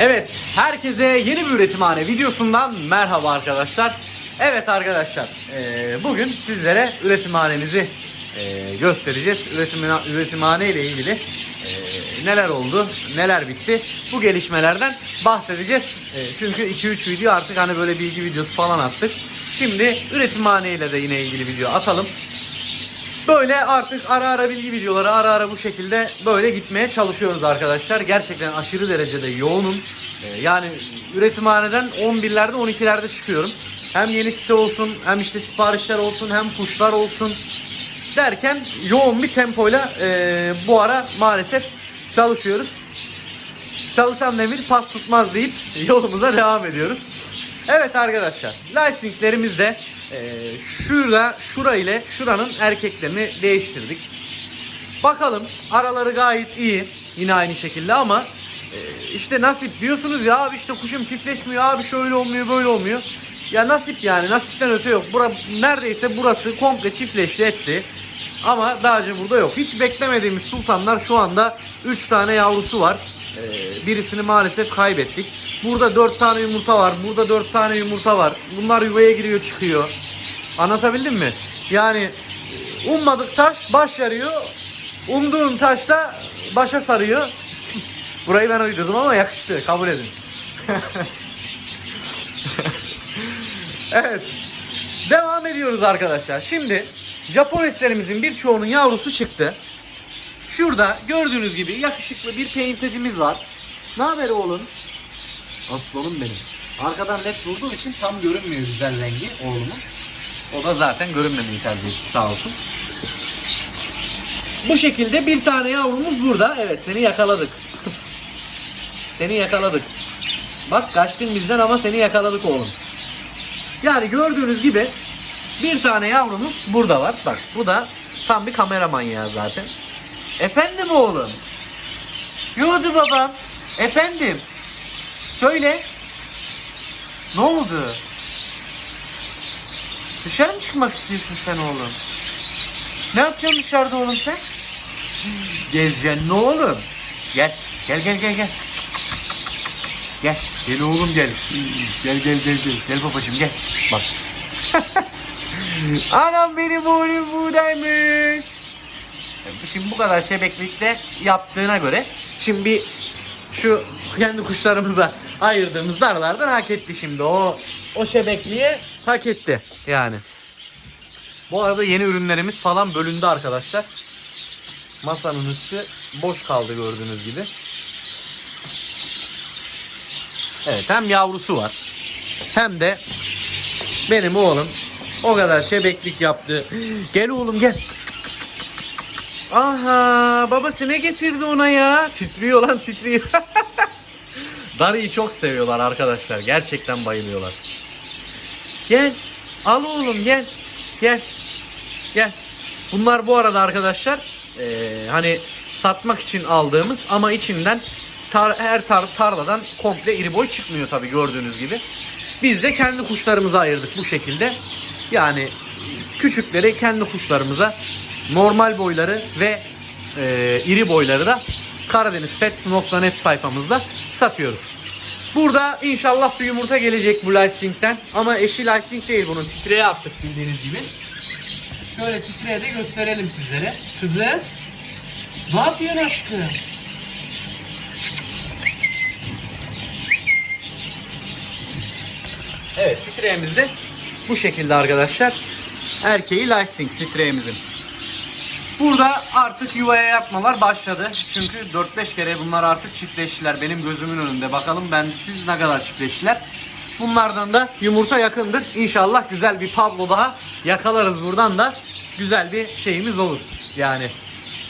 Evet, herkese yeni bir üretimhane videosundan merhaba arkadaşlar. Evet arkadaşlar, eee, bugün sizlere üretimhanemizi eee, göstereceğiz. Üretim, üretimhane ile ilgili eee, neler oldu, neler bitti bu gelişmelerden bahsedeceğiz. Çünkü 2-3 video artık hani böyle bilgi videosu falan attık. Şimdi üretimhane ile de yine ilgili video atalım. Böyle artık ara ara bilgi videoları ara ara bu şekilde böyle gitmeye çalışıyoruz arkadaşlar. Gerçekten aşırı derecede yoğunum. Ee, yani üretimhaneden 11'lerde 12'lerde çıkıyorum. Hem yeni site olsun hem işte siparişler olsun hem kuşlar olsun derken yoğun bir tempoyla e, bu ara maalesef çalışıyoruz. Çalışan demir pas tutmaz deyip yolumuza devam ediyoruz. Evet arkadaşlar, licensinglerimizde e, şurada, şura ile şuranın erkeklerini değiştirdik. Bakalım araları gayet iyi. Yine aynı şekilde ama e, işte nasip diyorsunuz ya abi işte kuşum çiftleşmiyor abi şöyle olmuyor böyle olmuyor. Ya nasip yani nasipten öte yok. Bura, neredeyse burası komple çiftleşti etti. Ama dağcı burada yok. Hiç beklemediğimiz sultanlar şu anda 3 tane yavrusu var. Ee, birisini maalesef kaybettik. Burada 4 tane yumurta var. Burada 4 tane yumurta var. Bunlar yuvaya giriyor çıkıyor. Anlatabildim mi? Yani e, ummadık taş baş yarıyor. Umduğun taş da başa sarıyor. Burayı ben uydurdum ama yakıştı. Kabul edin. evet. Devam ediyoruz arkadaşlar. Şimdi Japoneslerimizin birçoğunun yavrusu çıktı. Şurada gördüğünüz gibi yakışıklı bir painted'imiz var. Ne haber oğlum? Aslanım benim. Arkadan net durduğu için tam görünmüyor güzel rengi oğlumun. O da zaten görünmemeyi tercih etti sağ olsun. Bu şekilde bir tane yavrumuz burada. Evet seni yakaladık. seni yakaladık. Bak kaçtın bizden ama seni yakaladık oğlum. Yani gördüğünüz gibi bir tane yavrumuz burada var. Bak bu da tam bir kamera manyağı zaten. Efendim oğlum. Yurdu babam. Efendim. Söyle. Ne oldu? Dışarı mı çıkmak istiyorsun sen oğlum? Ne yapacaksın dışarıda oğlum sen? Gezeceksin ne oğlum? Gel. Gel gel gel gel. Gel. Gel oğlum gel. Gel gel gel gel. Gel babacığım gel. Bak. Anam benim oğlum buradaymış. Şimdi bu kadar şebeklikte yaptığına göre şimdi şu kendi kuşlarımıza ayırdığımız darlardan hak etti şimdi. O o şebekliği hak etti yani. Bu arada yeni ürünlerimiz falan bölündü arkadaşlar. Masanın üstü boş kaldı gördüğünüz gibi. Evet hem yavrusu var hem de benim oğlum o kadar şebeklik yaptı. Gel oğlum gel. Aha babası ne getirdi ona ya? Titriyor lan titriyor. Darıyı çok seviyorlar arkadaşlar. Gerçekten bayılıyorlar. Gel. Al oğlum gel. Gel. Gel. Bunlar bu arada arkadaşlar eee, hani satmak için aldığımız ama içinden tar- her tar- tarladan komple iri boy çıkmıyor tabi gördüğünüz gibi. Biz de kendi kuşlarımıza ayırdık bu şekilde. Yani küçükleri kendi kuşlarımıza normal boyları ve eee, iri boyları da karadenizpet.net sayfamızda satıyoruz. Burada inşallah bir yumurta gelecek bu licensing'den. Ama eşi licensing değil bunun titreye attık bildiğiniz gibi. Şöyle titreye de gösterelim sizlere. Kızı. Ne yapıyorsun aşkım? Evet titreğimiz de bu şekilde arkadaşlar. Erkeği licensing titreğimizin. Burada artık yuvaya yatmalar başladı. Çünkü 4-5 kere bunlar artık çiftleştiler benim gözümün önünde. Bakalım ben siz ne kadar çiftleştiler. Bunlardan da yumurta yakındır. İnşallah güzel bir Pablo daha yakalarız buradan da güzel bir şeyimiz olur. Yani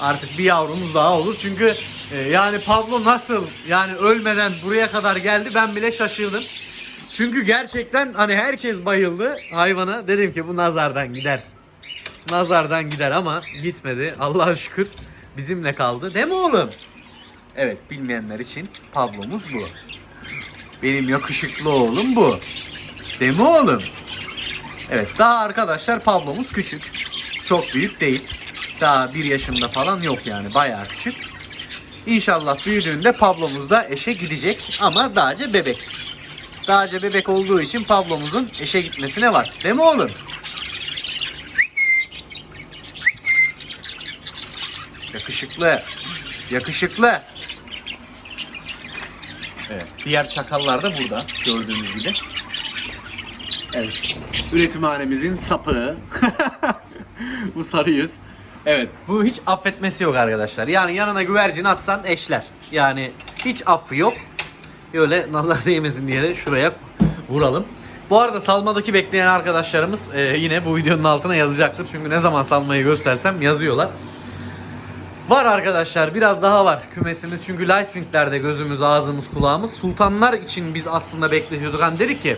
artık bir yavrumuz daha olur. Çünkü e, yani Pablo nasıl yani ölmeden buraya kadar geldi ben bile şaşırdım. Çünkü gerçekten hani herkes bayıldı hayvana. Dedim ki bu nazardan gider nazardan gider ama gitmedi. Allah'a şükür bizimle kaldı. Değil mi oğlum? Evet bilmeyenler için Pablo'muz bu. Benim yakışıklı oğlum bu. Değil mi oğlum? Evet daha arkadaşlar Pablo'muz küçük. Çok büyük değil. Daha bir yaşında falan yok yani bayağı küçük. İnşallah büyüdüğünde Pablo'muz da eşe gidecek ama dağca bebek. Dağca bebek olduğu için Pablo'muzun eşe gitmesine var. Değil mi oğlum? Yakışıklı. Yakışıklı. Evet. Diğer çakallar da burada gördüğünüz gibi. Evet. Üretimhanemizin sapı. bu sarı yüz. Evet. Bu hiç affetmesi yok arkadaşlar. Yani yanına güvercin atsan eşler. Yani hiç affı yok. Öyle nazar değmesin diye de şuraya vuralım. Bu arada salmadaki bekleyen arkadaşlarımız e, yine bu videonun altına yazacaktır. Çünkü ne zaman salmayı göstersem yazıyorlar. Var arkadaşlar biraz daha var kümesimiz. Çünkü Lyswing'lerde gözümüz ağzımız kulağımız. Sultanlar için biz aslında bekletiyorduk hani dedik ki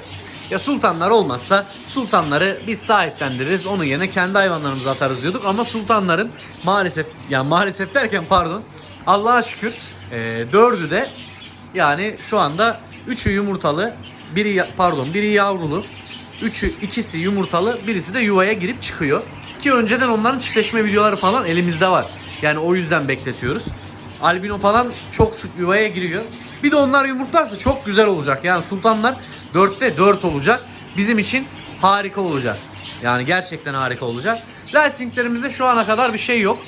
ya sultanlar olmazsa sultanları biz sahiplendiririz. Onun yerine kendi hayvanlarımızı atarız diyorduk. Ama sultanların maalesef yani maalesef derken pardon Allah'a şükür e, dördü de yani şu anda üçü yumurtalı biri pardon biri yavrulu üçü ikisi yumurtalı birisi de yuvaya girip çıkıyor. Ki önceden onların çiftleşme videoları falan elimizde var. Yani o yüzden bekletiyoruz. Albino falan çok sık yuvaya giriyor. Bir de onlar yumurtlarsa çok güzel olacak. Yani sultanlar 4'te 4 olacak. Bizim için harika olacak. Yani gerçekten harika olacak. Lensinglerimizde şu ana kadar bir şey yok.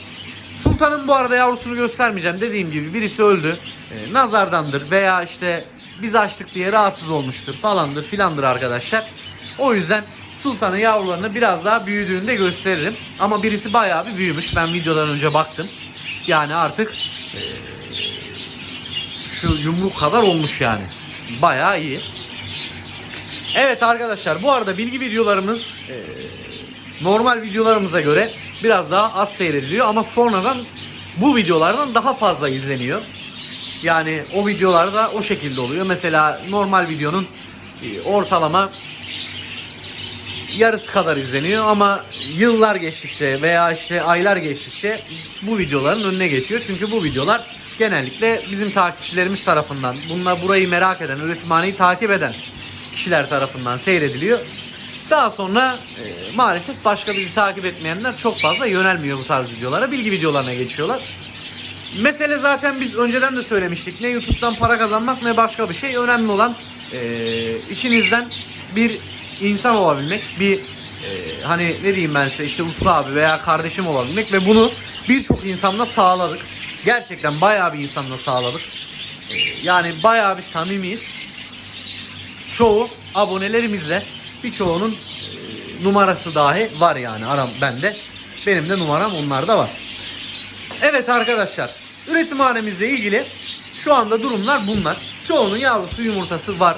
Sultanın bu arada yavrusunu göstermeyeceğim. Dediğim gibi birisi öldü. Ee, nazardandır veya işte biz açtık diye rahatsız olmuştur falandır filandır arkadaşlar. O yüzden Sultan'ın yavrularını biraz daha büyüdüğünde gösteririm. Ama birisi bayağı bir büyümüş. Ben videodan önce baktım. Yani artık e, şu yumruk kadar olmuş yani. Bayağı iyi. Evet arkadaşlar bu arada bilgi videolarımız e, normal videolarımıza göre biraz daha az seyrediliyor ama sonradan bu videolardan daha fazla izleniyor. Yani o videolarda o şekilde oluyor. Mesela normal videonun e, ortalama yarısı kadar izleniyor ama yıllar geçtikçe veya işte aylar geçtikçe bu videoların önüne geçiyor. Çünkü bu videolar genellikle bizim takipçilerimiz tarafından, bunlar burayı merak eden, üretimhaneyi takip eden kişiler tarafından seyrediliyor. Daha sonra e, maalesef başka bizi takip etmeyenler çok fazla yönelmiyor bu tarz videolara. Bilgi videolarına geçiyorlar. Mesele zaten biz önceden de söylemiştik. Ne YouTube'dan para kazanmak ne başka bir şey. Önemli olan e, işinizden bir insan olabilmek. Bir e, hani ne diyeyim ben size işte Utku abi veya kardeşim olabilmek ve bunu birçok insanla sağladık. Gerçekten bayağı bir insanla sağladık. E, yani bayağı bir samimiyiz. Çoğu abonelerimizle birçoğunun e, numarası dahi var yani aram bende. Benim de numaram onlarda var. Evet arkadaşlar, üretimhanemizle ilgili şu anda durumlar bunlar. Çoğunun yavrusu yumurtası var.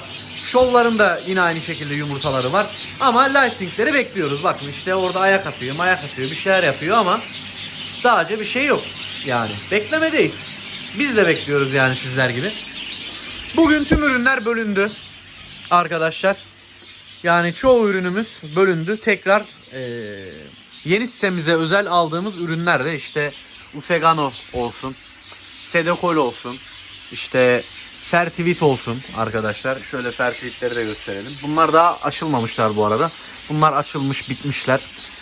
Şovların da yine aynı şekilde yumurtaları var. Ama licensingleri bekliyoruz. Bakın işte orada ayak atıyor, mayak atıyor, bir şeyler yapıyor ama daha önce bir şey yok. Yani beklemedeyiz. Biz de bekliyoruz yani sizler gibi. Bugün tüm ürünler bölündü arkadaşlar. Yani çoğu ürünümüz bölündü. Tekrar eee, yeni sitemize özel aldığımız ürünler de işte Usegano olsun, Sedekol olsun, işte Fertivit olsun arkadaşlar. Şöyle Fertivitleri de gösterelim. Bunlar daha açılmamışlar bu arada. Bunlar açılmış bitmişler.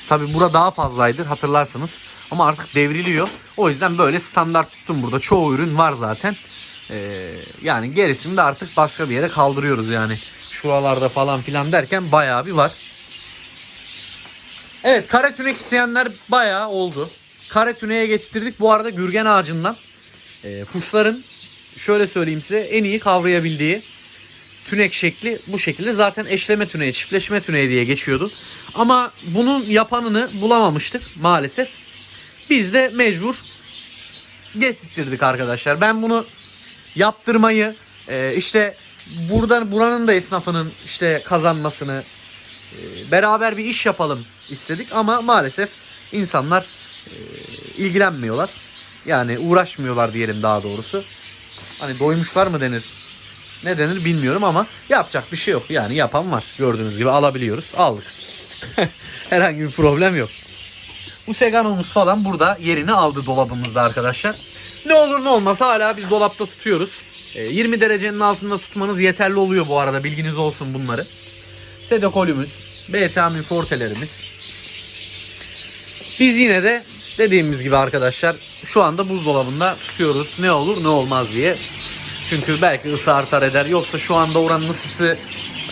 Tabi burada daha fazlaydı hatırlarsınız. Ama artık devriliyor. O yüzden böyle standart tuttum burada. Çoğu ürün var zaten. Ee, yani gerisini de artık başka bir yere kaldırıyoruz yani. Şuralarda falan filan derken bayağı bir var. Evet kare tünek isteyenler bayağı oldu. Kare tüneğe getirdik. Bu arada gürgen ağacından e, kuşların şöyle söyleyeyim size en iyi kavrayabildiği tünek şekli bu şekilde. Zaten eşleme tüneği, çiftleşme tüneği diye geçiyordu. Ama bunun yapanını bulamamıştık maalesef. Biz de mecbur getirttirdik arkadaşlar. Ben bunu yaptırmayı e, işte buradan buranın da esnafının işte kazanmasını e, beraber bir iş yapalım istedik ama maalesef insanlar e, ilgilenmiyorlar. Yani uğraşmıyorlar diyelim daha doğrusu. Hani doymuşlar mı denir? Ne denir bilmiyorum ama yapacak bir şey yok. Yani yapan var. Gördüğünüz gibi alabiliyoruz. Aldık. Herhangi bir problem yok. Bu Seganomuz falan burada yerini aldı dolabımızda arkadaşlar. Ne olur ne olmaz hala biz dolapta tutuyoruz. E, 20 derecenin altında tutmanız yeterli oluyor bu arada bilginiz olsun bunları. Sedokolümüz, beta fortelerimiz. Biz yine de dediğimiz gibi arkadaşlar şu anda buzdolabında tutuyoruz. Ne olur ne olmaz diye. Çünkü belki ısı artar eder. Yoksa şu anda oranın ısısı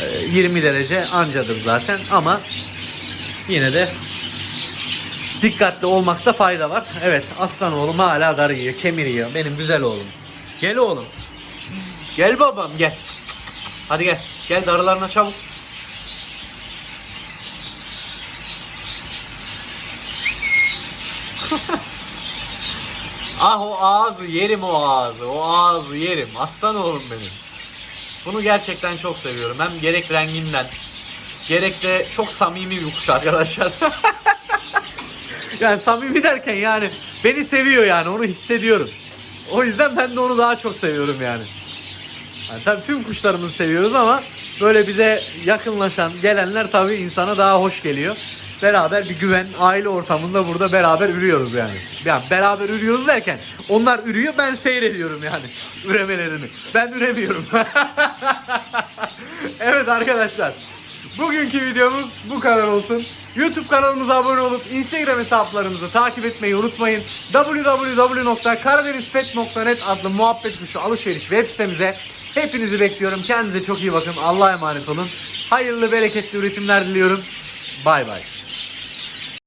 e, 20 derece ancadır zaten. Ama yine de dikkatli olmakta fayda var. Evet aslan oğlum hala dar yiyor, kemir yiyor. Benim güzel oğlum. Gel oğlum. Gel babam gel. Hadi gel. Gel darılarına çabuk. Ah o ağzı yerim o ağzı. O ağzı yerim. Aslan oğlum benim. Bunu gerçekten çok seviyorum. Hem gerek renginden gerek de çok samimi bir kuş arkadaşlar. yani samimi derken yani beni seviyor yani onu hissediyorum. O yüzden ben de onu daha çok seviyorum yani. Yani tabii tüm kuşlarımızı seviyoruz ama böyle bize yakınlaşan gelenler tabii insana daha hoş geliyor. Beraber bir güven, aile ortamında burada beraber ürüyoruz yani. Yani beraber ürüyoruz derken onlar ürüyor ben seyrediyorum yani üremelerini. Ben üremiyorum. evet arkadaşlar. Bugünkü videomuz bu kadar olsun. YouTube kanalımıza abone olup Instagram hesaplarımızı takip etmeyi unutmayın. www.karadenizpet.net adlı muhabbet kuşu alışveriş web sitemize hepinizi bekliyorum. Kendinize çok iyi bakın. Allah'a emanet olun. Hayırlı bereketli üretimler diliyorum. Bye bye.